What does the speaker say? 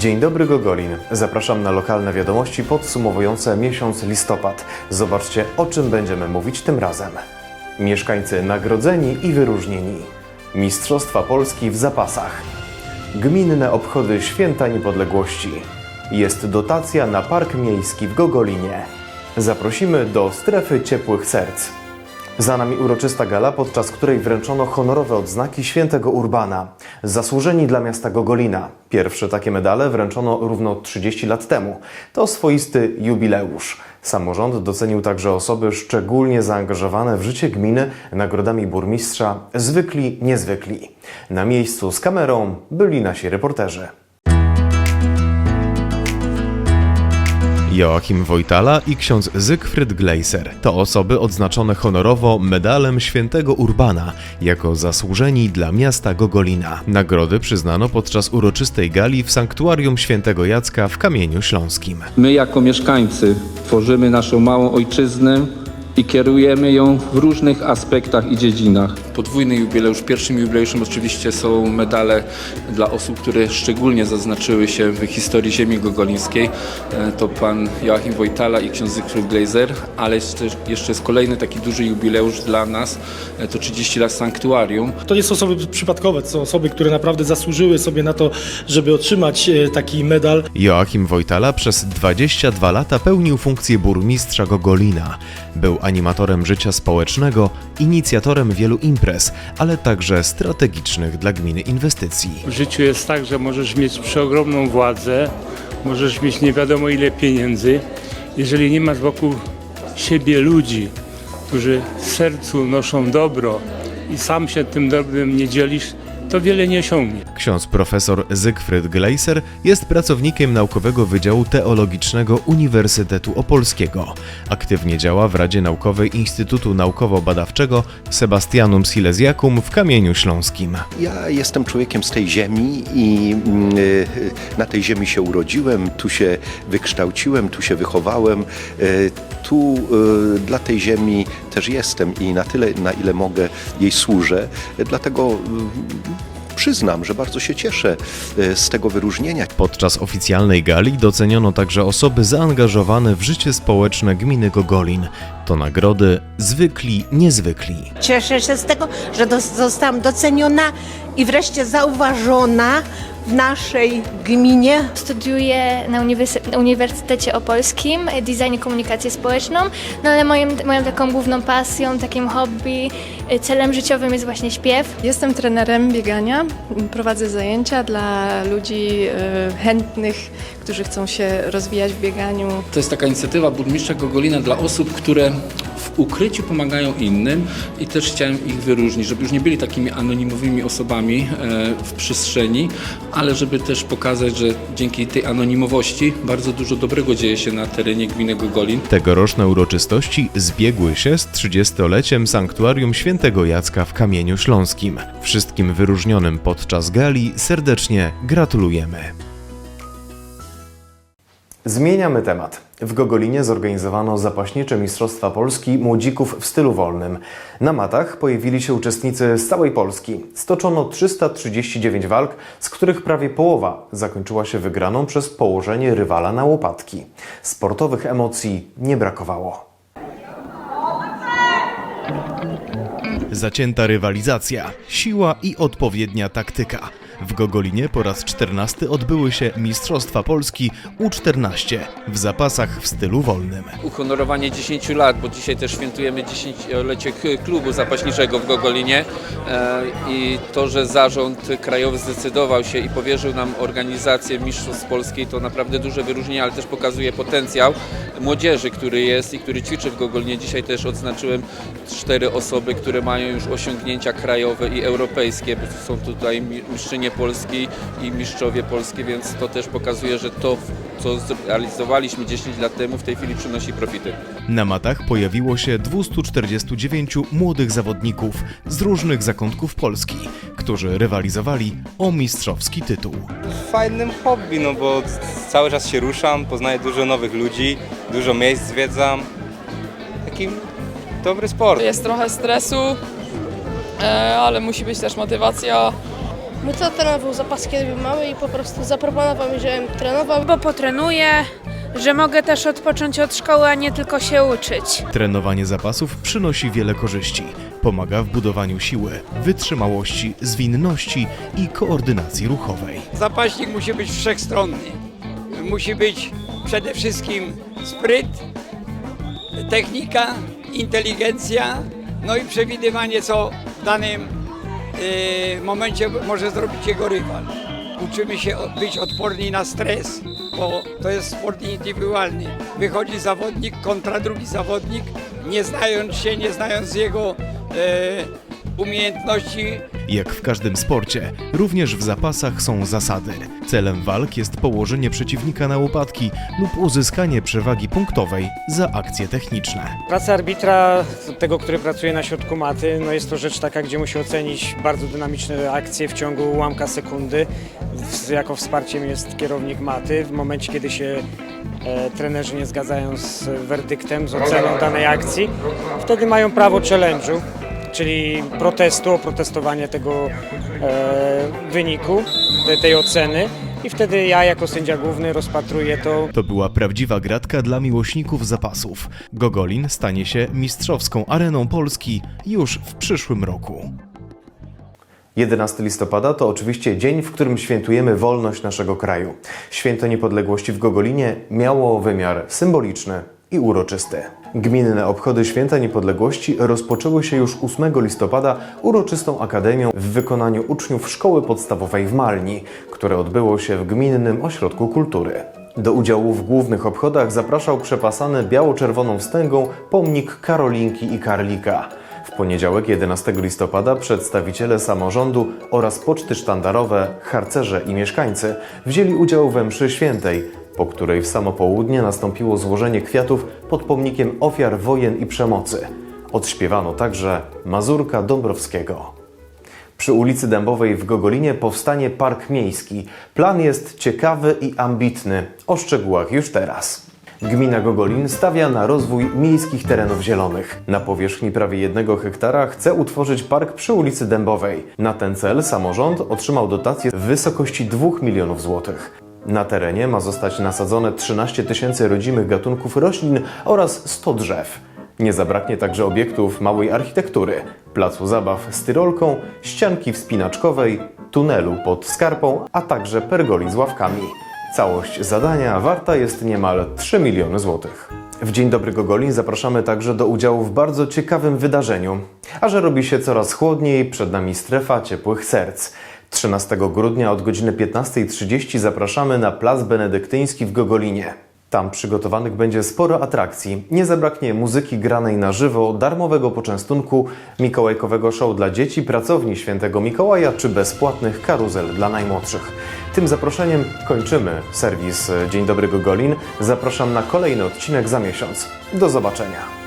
Dzień dobry Gogolin. Zapraszam na lokalne wiadomości podsumowujące miesiąc listopad. Zobaczcie, o czym będziemy mówić tym razem. Mieszkańcy nagrodzeni i wyróżnieni. Mistrzostwa Polski w zapasach. Gminne obchody Święta Niepodległości. Jest dotacja na Park Miejski w Gogolinie. Zaprosimy do strefy ciepłych serc. Za nami uroczysta gala, podczas której wręczono honorowe odznaki świętego Urbana. Zasłużeni dla miasta Gogolina. Pierwsze takie medale wręczono równo 30 lat temu. To swoisty jubileusz. Samorząd docenił także osoby szczególnie zaangażowane w życie gminy nagrodami burmistrza Zwykli Niezwykli. Na miejscu z kamerą byli nasi reporterzy. Joachim Wojtala i ksiądz Zygfryd Gleiser to osoby odznaczone honorowo medalem świętego Urbana jako zasłużeni dla miasta Gogolina. Nagrody przyznano podczas uroczystej gali w sanktuarium świętego Jacka w Kamieniu Śląskim. My jako mieszkańcy tworzymy naszą małą ojczyznę i kierujemy ją w różnych aspektach i dziedzinach. Podwójny jubileusz. Pierwszym jubileuszem oczywiście są medale dla osób, które szczególnie zaznaczyły się w historii ziemi gogolińskiej. E, To pan Joachim Wojtala i ksiądz Zygfryd Gleiser, ale jeszcze, jeszcze jest kolejny taki duży jubileusz dla nas, e, to 30 lat sanktuarium. To nie są osoby przypadkowe, to są osoby, które naprawdę zasłużyły sobie na to, żeby otrzymać e, taki medal. Joachim Wojtala przez 22 lata pełnił funkcję burmistrza Gogolina. Był animatorem życia społecznego, inicjatorem wielu imprez, ale także strategicznych dla gminy inwestycji. W życiu jest tak, że możesz mieć przeogromną władzę, możesz mieć nie wiadomo ile pieniędzy. Jeżeli nie masz wokół siebie ludzi, którzy w sercu noszą dobro i sam się tym dobrem nie dzielisz, to wiele nie osiągnie. Ksiądz profesor Zygfryd Gleiser jest pracownikiem Naukowego Wydziału Teologicznego Uniwersytetu Opolskiego. Aktywnie działa w Radzie Naukowej Instytutu Naukowo-Badawczego Sebastianum Silesiacum w Kamieniu Śląskim. Ja jestem człowiekiem z tej ziemi i mm, y, na tej ziemi się urodziłem, tu się wykształciłem, tu się wychowałem. y, Tu y, dla tej ziemi też jestem i na tyle, na ile mogę jej służę. Dlatego y, przyznam, że bardzo się cieszę y, z tego wyróżnienia. Podczas oficjalnej gali doceniono także osoby zaangażowane w życie społeczne gminy Gogolin. To nagrody zwykli, niezwykli. Cieszę się z tego, że zostałam doceniona i wreszcie zauważona w naszej gminie. Studiuję na, uniwers- na Uniwersytecie Opolskim design i komunikację społeczną, no ale moją taką główną pasją, takim hobby, celem życiowym jest właśnie śpiew. Jestem trenerem biegania. Prowadzę zajęcia dla ludzi e, chętnych, którzy chcą się rozwijać w bieganiu. To jest taka inicjatywa burmistrza Gogolina dla osób, które w ukryciu pomagają innym i też chciałem ich wyróżnić, żeby już nie byli takimi anonimowymi osobami e, w przestrzeni, ale żeby też pokazać, że dzięki tej anonimowości bardzo dużo dobrego dzieje się na terenie gminy Gogolin. Tegoroczne uroczystości zbiegły się z 30-leciem Sanktuarium Świętego Jacka w Kamieniu Śląskim. Wszystkim wyróżnionym podczas gali serdecznie gratulujemy. Zmieniamy temat. W Gogolinie zorganizowano zapaśnicze Mistrzostwa Polski Młodzików w stylu wolnym. Na matach pojawili się uczestnicy z całej Polski. Stoczono 339 walk, z których prawie połowa zakończyła się wygraną przez położenie rywala na łopatki. Sportowych emocji nie brakowało. Zacięta rywalizacja, siła i odpowiednia taktyka. W Gogolinie po raz 14 odbyły się Mistrzostwa Polski U14 w zapasach w stylu wolnym. uhonorowanie 10 lat, bo dzisiaj też świętujemy 10-lecie k- klubu zapaśniczego w Gogolinie e, i to, że zarząd krajowy zdecydował się i powierzył nam organizację Mistrzostw Polskiej to naprawdę duże wyróżnienie, ale też pokazuje potencjał młodzieży, który jest i który ćwiczy w Gogolinie. Dzisiaj też odznaczyłem cztery osoby, które mają już osiągnięcia krajowe i europejskie, są tutaj mi- mistrzynie Polski i mistrzowie polskie, więc to też pokazuje, że to, co zrealizowaliśmy 10 lat temu, w tej chwili przynosi profity. Na matach pojawiło się 249 młodych zawodników z różnych zakątków Polski, którzy rywalizowali o mistrzowski tytuł. fajnym hobby, no bo cały czas się ruszam, poznaję dużo nowych ludzi, dużo miejsc zwiedzam. Taki dobry sport. Jest trochę stresu, e, ale musi być też motywacja. Mój tata trenował zapas, kiedy był mały i po prostu zaproponował mi, żebym trenował. bo potrenuję, że mogę też odpocząć od szkoły, a nie tylko się uczyć. Trenowanie zapasów przynosi wiele korzyści. Pomaga w budowaniu siły, wytrzymałości, zwinności i koordynacji ruchowej. Zapaśnik musi być wszechstronny. Musi być przede wszystkim spryt, technika, inteligencja, no i przewidywanie, co w danym y, momencie może zrobić jego rywal. Uczymy się być odporni na stres, bo to jest sport indywidualny. Wychodzi zawodnik kontra drugi zawodnik, nie znając się, nie znając jego e, umiejętności, Jak w każdym sporcie, również w zapasach są zasady. Celem walk jest położenie przeciwnika na łopatki lub uzyskanie przewagi punktowej za akcje techniczne. Praca arbitra, tego, który pracuje na środku maty, no jest to rzecz taka, gdzie musi ocenić bardzo dynamiczne akcje w ciągu ułamka sekundy. Jako wsparciem jest kierownik maty. W momencie, kiedy się e, trenerzy nie zgadzają z werdyktem, z oceną danej akcji, wtedy mają prawo challenge'u, czyli protestu, oprotestowania tego e, wyniku, te, tej oceny. I wtedy ja jako sędzia główny rozpatruję to To była prawdziwa gratka dla miłośników zapasów. Gogolin stanie się mistrzowską areną Polski już w przyszłym roku. 11 listopada to oczywiście dzień, w którym świętujemy wolność naszego kraju. Święto Niepodległości w Gogolinie miało wymiar symboliczny i uroczysty. Gminne obchody Święta Niepodległości rozpoczęły się już 8 listopada uroczystą akademią w wykonaniu uczniów Szkoły Podstawowej w Malni, które odbyło się w Gminnym Ośrodku Kultury. Do udziału w głównych obchodach zapraszał przepasany biało-czerwoną wstęgą pomnik Karolinki i Karlika. W poniedziałek 11 listopada przedstawiciele samorządu oraz poczty sztandarowe, harcerze i mieszkańcy wzięli udział we mszy świętej, po której w samo południe nastąpiło złożenie kwiatów pod pomnikiem ofiar wojen i przemocy. Odśpiewano także Mazurka Dąbrowskiego. Przy ulicy Dębowej w Gogolinie powstanie park miejski. Plan jest ciekawy i ambitny. O szczegółach już teraz. Gmina Gogolin stawia na rozwój miejskich terenów zielonych. Na powierzchni prawie jednego hektara chce utworzyć park przy ulicy Dębowej. Na ten cel samorząd otrzymał dotację w wysokości 2 milionów złotych. Na terenie ma zostać nasadzone 13 tysięcy rodzimych gatunków roślin oraz 100 drzew. Nie zabraknie także obiektów małej architektury, placu zabaw z tyrolką, ścianki wspinaczkowej, tunelu pod skarpą, a także pergoli z ławkami. Całość zadania warta jest niemal 3 miliony złotych. W Dzień Dobry Gogolin zapraszamy także do udziału w bardzo ciekawym wydarzeniu. A że robi się coraz chłodniej, przed nami strefa ciepłych serc. 13 grudnia od godziny 15.30 zapraszamy na Plac Benedyktyński w Gogolinie. Tam przygotowanych będzie sporo atrakcji. Nie zabraknie muzyki granej na żywo, darmowego poczęstunku, mikołajkowego show dla dzieci, pracowni świętego Mikołaja czy bezpłatnych karuzel dla najmłodszych. Tym zaproszeniem kończymy serwis Dzień Dobry Gogolin. Zapraszam na kolejny odcinek za miesiąc. Do zobaczenia.